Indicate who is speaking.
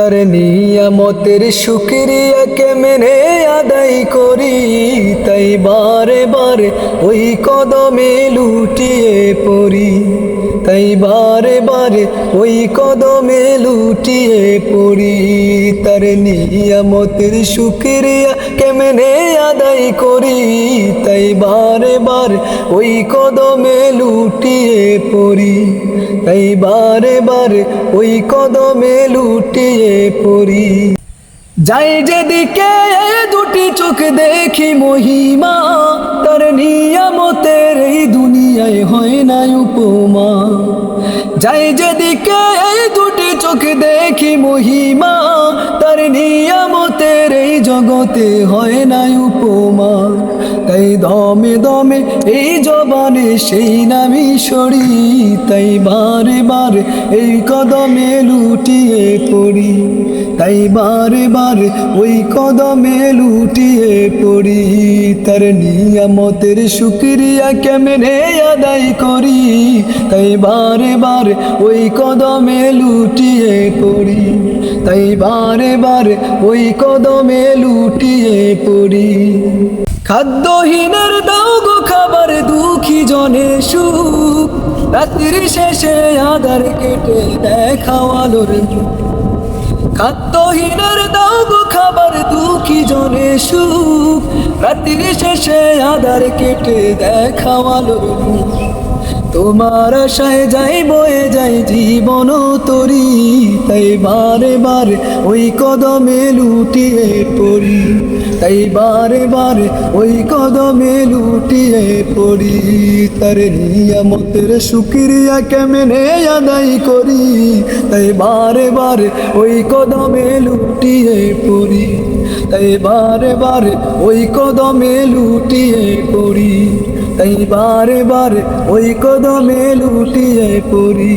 Speaker 1: তার নিয়ামতের শুক্রিয়াকে মেনে আদায় করি। বারে বারে ওই কদমে লুটিয়ে পড়ি। তাই বারে বারে ওই কদমে লুটিয়ে পড়ি। তার নিয়ামতের শুক্রিয়া কেমনে আদায় করি? তাই বারে বারে ওই কদমে লুটিয়ে পড়ি। তাই বারে বারে ওই কদমে লুটিয়ে পড়ি। যাই যেদিকে দুটি চোখ দেখি মহিমা, তার নিয়ামতের এই দুনিয়ায় হয় না উপমা। যাই যেদিকে দুটি চোখ দেখি মহিমা, তার নিয়ামতের এই জগতে হয় না উপমা। তাই দমে দমে এই জবানে সেই নামি সরি। তাই বারে বারে এই কদমে লুটিয়ে পড়ি। তাই বারে বারে ওই কদমে লুটিয়ে পড়ি। তার নিয়ামতের শুক্রিয়া কেমনে আদায় করি? তাই বারে বারে ওই কদমে লুটিয়ে পড়ি। তাই বারে বারে ওই কদমে লুটিয়ে পড়ি। খাদ্যহীনের দাও গো খাবার দুঃখী জনে সুখ। রাত্রি শেষে আধার কেটে দেখাও আলোর মুখ। খাদ্যহীনের দাও গো খাবার দুঃখী জনে সুখ। রাত্রির শেষে আধার কেটে দেখাও আলোর তোমার আশায় যাই বয়ে যাই জীবন তরি। তাই বারে বারে ওই কদমে লুটিয়ে পড়ি। তাই বারে বারে ওই কদমে লুটিয়ে পড়ি। তার নিয়ামতের শুক্রিয়া কেমনে আদায় করি? তাই বারে বারে ওই কদমে লুটিয়ে পড়ি। তাই বারে বারে ওই কদমে লুটিয়ে পড়ি। তাই বারে বারে ওই কদমে লুটিয়ে পড়ি।